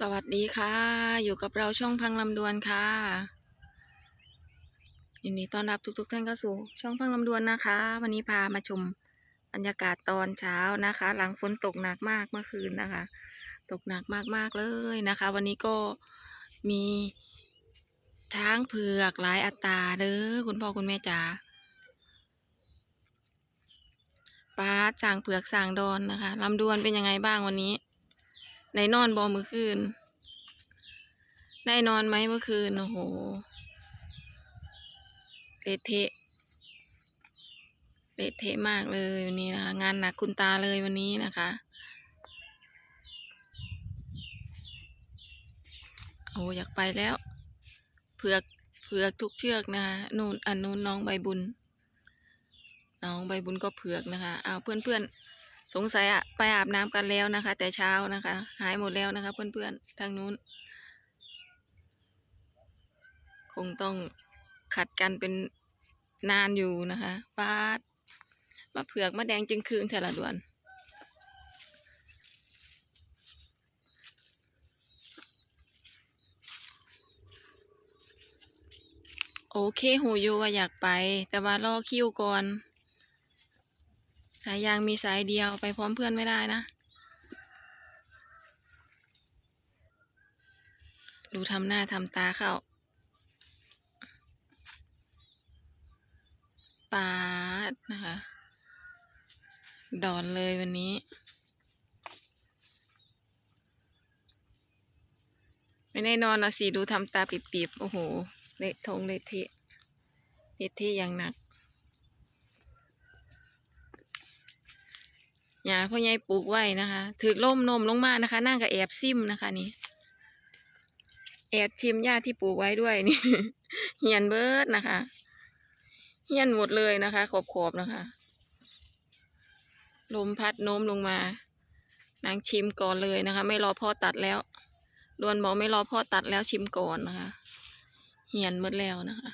สวัสดีค่ะ อยู่กับเราช่องพังลำดวนค่ะยินดีต้อนรับทุกๆท่านเข้าสู่ช่องพังลำดวนนะคะ วันนี้พามาชมบรรยากาศตอนเช้านะคะ หลังฝนตกหนักมากเมื่อคืนนะคะ ตกหนักมากๆเลยนะคะ วันนี้ก็มีช้างเผือกหลายอัตราเด้อคุณพ่อคุณแม่จ๋าป้าสร้างเผือกสร้างดอนนะคะลำดวนเป็นยังไงบ้างวันนี้ ในนอนบอเมื่อคืนได้นอนไหมเมื่อคืน โอ้โหเละเทะเละเทะมากเลยวันนี้นะคะ งานหนักคุณตาเลยวันนี้นะคะ โอ้อยากไปแล้วเผือกเผือกทุกเชือกนะคะนู่นอันนู้นน้องใบบุญ น้องใบบุญก็เผือกนะคะ เอาเพื่อนเพื่อน สงสัยอะไปอาบน้ำกันแล้วนะคะ แต่เช้านะคะ หายหมดแล้วนะคะ เพื่อนๆทางนู้น คงต้องขัดกันเป็นนานอยู่นะคะปาดมาเผือกมาแดงจึงคืนเทละดวนโอเคหูยูว่าอยากไป แต่ว่ารอคิวก่อน สายยางมีสายเดียวไปพร้อมเพื่อนไม่ได้นะ ดูทำหน้าทำตาเข้าปาดนะคะ ดอนเลยวันนี้ไม่ได้นอนนะสิ ดูทำตาปิบๆ โอ้โห เละทงเละเทะเละเทะอย่างหนัก หญ้าพ่อใหญ่ปลูกไว้นะคะถือล่มนมลงมานะคะ นั่งกับแอบซิมนะคะนี่แอบชิมหญ้าที่ปลูกไว้ด้วยนี่เหียนเบิร์ดนะคะ เหียนหมดเลยนะคะ ขอบๆนะคะลมพัดโน้มลงมา นางชิมก่อนเลยนะคะ ไม่รอพ่อตัดแล้วดวนบอกไม่รอพ่อตัดแล้วชิมก่อนนะคะ เหียนหมดแล้วนะคะ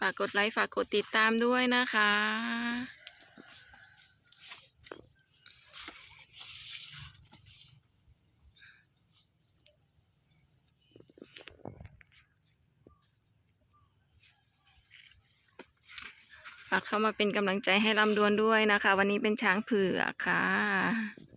ฝากกดไลค์ฝากกดติดตามด้วยนะคะ ฝากเข้ามาเป็นกำลังใจให้ลำดวนด้วยนะคะ วันนี้เป็นช้างเผือกค่ะ